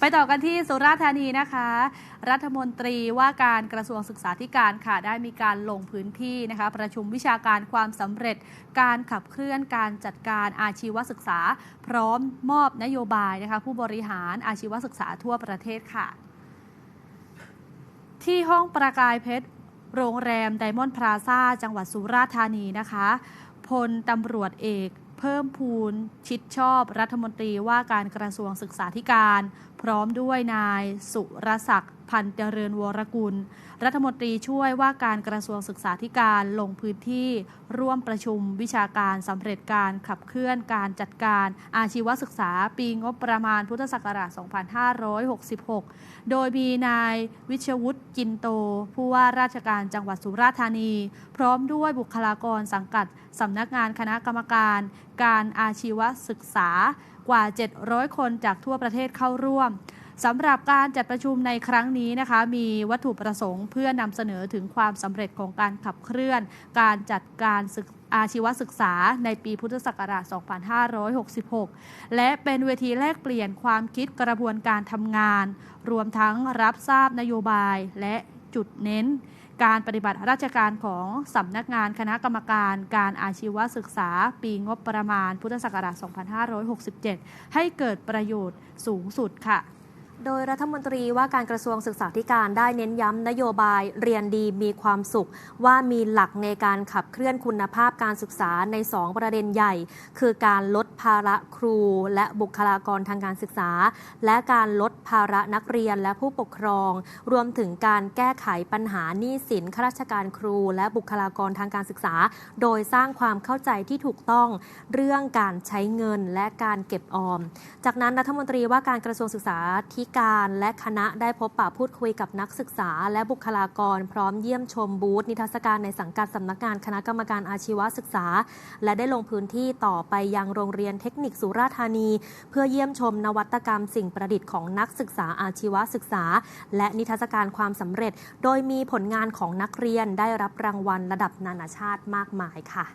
ไปต่อกันที่สุราษฎร์ธานีนะคะ รัฐมนตรีว่าการกระทรวงศึกษาธิการค่ะได้มีการลงพื้นที่นะคะประชุมวิชาการความสำเร็จ การขับเคลื่อนการจัดการอาชีวศึกษา พร้อมมอบนโยบายนะคะผู้บริหารอาชีวศึกษาทั่วประเทศค่ะ ที่ห้องประกายเพชรโรงแรมไดมอนด์พลาซ่าจังหวัดสุราษฎร์ธานีนะคะพลตำรวจเอก เพิ่มพูนชิดชอบรัฐมนตรีว่าการกระทรวงศึกษาธิการ พร้อมด้วยนายสุรศักดิ์พันเจริญวรกุล รัฐมนตรีช่วยว่าการกระทรวงศึกษาธิการลงพื้นที่ ร่วมประชุมวิชาการสำเร็จการขับเคลื่อนการจัดการอาชีวศึกษาปีงบประมาณพุทธศักราช 2566 โดยมีนายวิชวุฒิจินโต ผู้ว่าราชการจังหวัดสุราษฎร์ธานี พร้อมด้วยบุคลากรสังกัดสำนักงานคณะกรรมการ การอาชีวศึกษากว่า 700 คนจากทั่วประเทศเข้าร่วมสำหรับการจัดประชุมในครั้งนี้นะคะ มีวัตถุประสงค์เพื่อนำเสนอถึงความสำเร็จของการขับเคลื่อน การจัดการศึกอาชีวศึกษาในปีพุทธศักราช 2566 และเป็นเวทีแลกเปลี่ยนความคิดกระบวนการทำงาน รวมทั้งรับทราบนโยบายและ จุดเน้น การปฏิบัติราชการของสำนักงานคณะกรรมการการอาชีวศึกษาปีงบประมาณพุทธศักราช 2567 ให้เกิดประโยชน์สูงสุดค่ะ โดยรัฐมนตรีว่าการกระทรวงศึกษาธิการได้เน้นย้ำนโยบายเรียนดีมีความสุข ว่ามีหลักในการขับเคลื่อนคุณภาพการศึกษาใน 2 ประเด็นใหญ่ คือการลดภาระครู และบุคลากรทางการศึกษา และการลดภาระนักเรียนและผู้ปกครอง รวมถึงการแก้ไขปัญหาหนี้สินข้าราชการครู และบุคลากรทางการศึกษา โดยสร้างความเข้าใจที่ถูกต้อง เรื่องการใช้เงินและการเก็บออม จากนั้นรัฐมนตรีว่าการกระทรวงศึกษาธิการและคณะได้พบปะพูดคุยกับนักศึกษา และบุคลากรพร้อมเยี่ยมชมบูธนิทรรศการในสังกัดสำนักงานคณะกรรมการอาชีวศึกษา และได้ลงพื้นที่ต่อไปยังโรงเรียนเทคนิคสุราธานี เพื่อเยี่ยมชมนวัตกรรมสิ่งประดิษฐ์ของนักศึกษาอาชีวศึกษา และนิทรรศการความสำเร็จ โดยมีผลงานของนักเรียนได้รับรางวัลระดับนานาชาติมากมายค่ะ